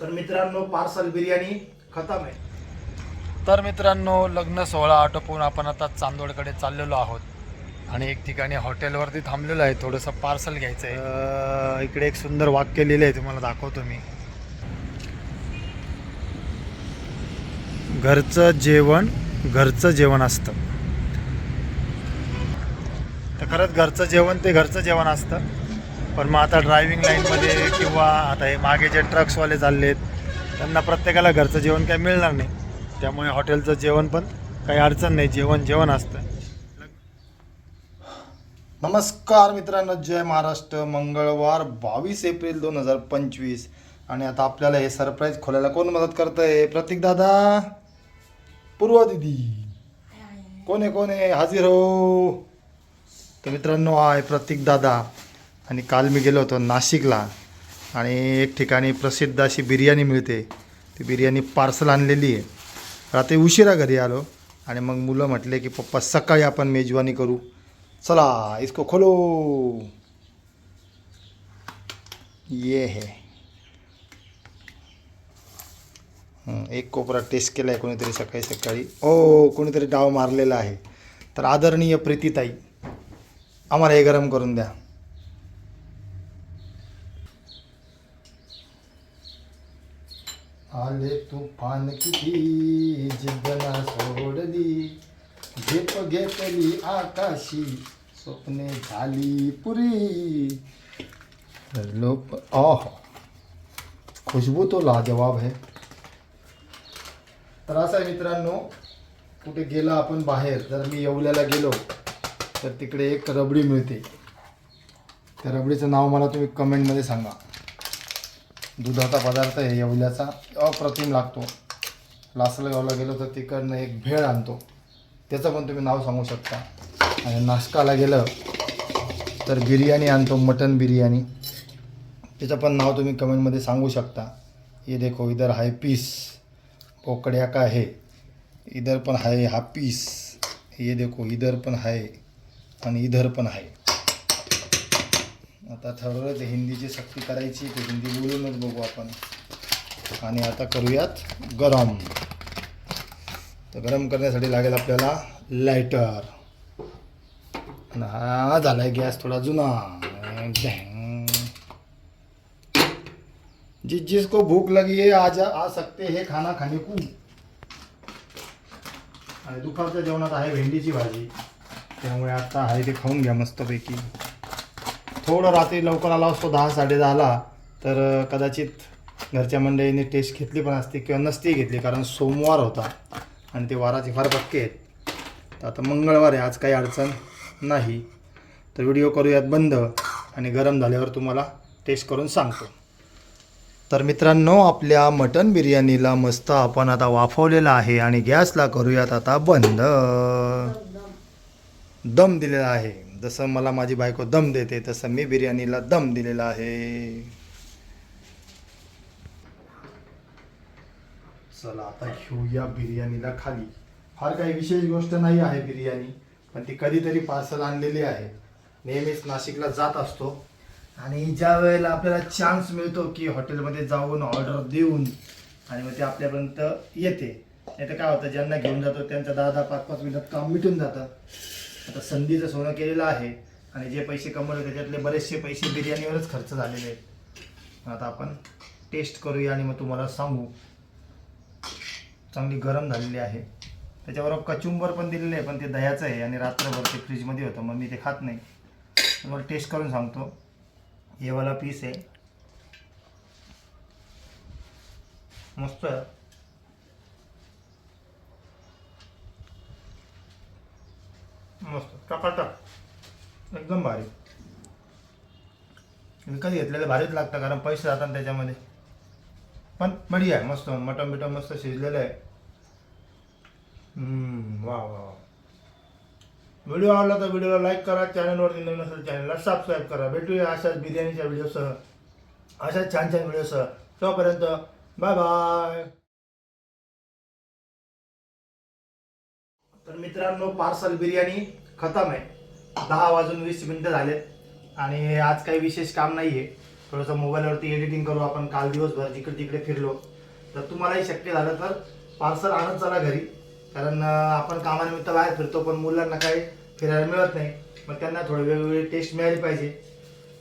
तर मित्रांनो पार्सल बिर्याणी खतम आहे. तर मित्रांनो लग्न सोहळा आटोपून आपण आता चांदोडकडे चाललेलो आहोत. आणि एक ठिकाणी हॉटेलवरती थांबलेलो आहे थोडंसं पार्सल घ्यायचं आहे इकडे एक सुंदर वाक्य लिहिलं आहे तुम्हाला दाखवतो मी. घरचं जेवण घरचं जेवण असतं. तर खरंच घरचं जेवण ते घरचं जेवण असतं. पण मग आता ड्रायव्हिंग लाईनमध्ये किंवा आता हे मागे जे ट्रक्सवाले चालले आहेत त्यांना प्रत्येकाला घरचं जेवण काही मिळणार नाही. त्यामुळे हॉटेलचं जेवण पण काही अडचण नाही जेवण जेवण असतं. नमस्कार मित्रांनो जय महाराष्ट्र मंगळवार बावीस एप्रिल दोन हजार पंचवीस. आणि आता आपल्याला हे सरप्राईज खोलायला कोण मदत करत आहे प्रतीक दादा पूर्व दिदी. कोण आहे कोण आहे? हाजीर हो. तर मित्रांनो आहे प्रतीक दादा. आणि काल मी गेलो होतो नाशिकला आणि एक ठिकाणी प्रसिद्ध अशी बिर्याणी मिळते. ती बिर्याणी पार्सल आणलेली आहे. रात्री उशिरा घरी आलो आणि मग मुलं म्हटले की पप्पा सकाळी आपण मेजवानी करू. चला इसको खोलो. ये है. एक कोपरा टेस्ट केला आहे कोणीतरी सकाळी सकाळी. ओ कोणीतरी डाव मारलेला आहे. तर आदरणीय प्रीतीताई आम्हाला हे गरम करून द्या. आले तुफान किती जिद्दना सोडली. झेप घेतली आकाशी स्वप्ने झाली पुरी. लोक आह खुशबू तो लाजवाब है. तर असं आहे मित्रांनो कुठे गेला आपण बाहेर जर मी येवल्याला गेलो तर तिकडे एक रबडी मिळते. त्या रबडीचं नाव मला तुम्ही कमेंटमध्ये सांगा. दुधाचा पदार्थ आहे येवल्याचा अप्रतिम लागतो. लासलगावला गेलो तर तिकडनं एक भेळ आणतो. त्याचं पण तुम्ही नाव सांगू शकता. आणि नाशकाला गेलं तर बिर्याणी आणतो मटन बिर्याणी. त्याचं पण नाव तुम्ही कमेंटमध्ये सांगू शकता. ये देखो इधर हाय पीस. पोकड्या का है? इधर पण आहे हा पीस. ये देखो इधर पण आहे आणि इधर पण आहे आता ठरवलं ते हिंदीची सक्ती करायची ते हिंदी बोलूनच बघू आपण. आणि आता करूयात गरम. तर गरम करण्यासाठी लागेल आपल्याला लायटर. हा झाला आहे गॅस थोडा जुना. जिस जिसको भूक लगी है आज आ सकते हे खाना खाने को. आणि दुपारच्या जेवणात आहे भेंडीची भाजी. त्यामुळे आता आहे ते खाऊन घ्या मस्तपैकी. थोडं रात्री लवकर आला असतो दहा साडेदहाला तर कदाचित घरच्या मंडळींनी टेस्ट घेतली पण असती किंवा नसती घेतली कारण सोमवार होता आणि ते वाराचे फार पक्के आहेत. तर आता मंगळवार आहे आज काही अडचण नाही. तर व्हिडिओ करूयात बंद आणि गरम झाल्यावर तुम्हाला टेस्ट करून सांगतो. तर मित्रांनो आपल्या मटन बिर्याणीला मस्त आपण आता वाफवलेला आहे आणि गॅसला करूयात आता बंद. दम दिलेला आहे. जसं मला माझी बायको दम देते तसं मी बिर्याणीला दम दिलेला आहे. चला आता घेऊया बिर्याणीला खाली. फार काही विशेष गोष्ट नाही आहे बिर्याणी पण ती कधीतरी पार्सल आणलेली आहे. नेहमीच नाशिकला जात असतो. आणि ज्या वेळेला आपल्याला चान्स मिळतो की हॉटेलमध्ये जाऊन ऑर्डर देऊन आणि मग ते आपल्यापर्यंत येते. नाही तर काय होतं ज्यांना घेऊन जातो त्यांचं दहा दहा पाच पाच मिनिटात काम मिटून जातं. आता संधीचं सोनं केलेलं आहे आणि जे पैसे कमवले त्याच्यातले बरेचसे पैसे बिर्याणीवरच खर्च झालेले आहेत. आता आपण टेस्ट करूया आणि मग तुम्हाला सांगू. चांगली गरम झालेली आहे. त्याच्याबरोबर कचुंबर पण दिलेलं आहे पण ते दह्याचं आहे आणि रात्रभर ते फ्रीजमध्ये होतं मग मी ते खात नाही. तुम्हाला टेस्ट करून सांगतो. हे वाला पीस आहे. मस्त आहे. मस्त. टकाटक. एकदम भारी. विकत घेतलेलं भारीच लागतं कारण पैसे जातात त्याच्यामध्ये. पण बढिया आहे मस्त. मटन बिटन मस्त शिजलेलं आहे. वा वा वा. व्हिडिओ आवडला तर व्हिडिओला लाईक करा चॅनलवरती नवीन असेल चॅनलला सबस्क्राईब करा. भेटूया अशाच बिर्याणीच्या व्हिडिओसह अशाच छान छान व्हिडिओसह. तोपर्यंत बाय बाय. तर मित्रांनो पार्सल बिर्याणी खतम आहे. दहा वाजून वीस मिनिटं झालेत आणि आज काही विशेष काम नाही आहे थोडंसं मोबाईलवरती एडिटिंग करू आपण. काल दिवसभर जिकडे तिकडे फिरलो. तर तुम्हालाही शक्य झालं तर पार्सल आणत चला घरी. कारण आपण कामानिमित्त बाहेर फिरतो पण मुलांना काही फिरायला मिळत नाही. मग त्यांना थोडी वेगवेगळी टेस्ट मिळाली पाहिजे.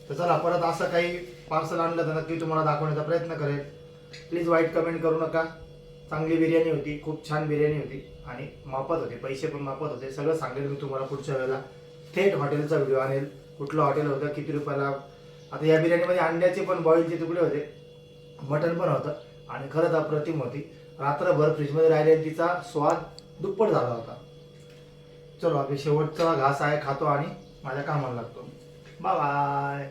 तर चला परत असं काही पार्सल आणलं तर नक्की तुम्हाला दाखवण्याचा प्रयत्न करेल प्लीज वाईट कमेंट करू नका. चांगली बिर्याणी होती खूप छान बिर्याणी होती आणि मापत होते पैसे पण मापत होते. सगळं सांगेल मी तुम्हाला पुढच्या वेळेला. थेट हॉटेलचा व्हिडिओ आणेल. कुठलं हॉटेल होतं किती रुपयाला? आता या बिर्याणीमध्ये अंड्याचे पण बॉईलचे तुकडे होते मटण पण होतं आणि खरंच अप्रतिम होती. रात्रभर फ्रीजमध्ये राहिले तिचा स्वाद दुप्पट झाला होता. चलो आपली शेवटचा घास आहे खातो आणि माझ्या कामाला लागतो. Bye bye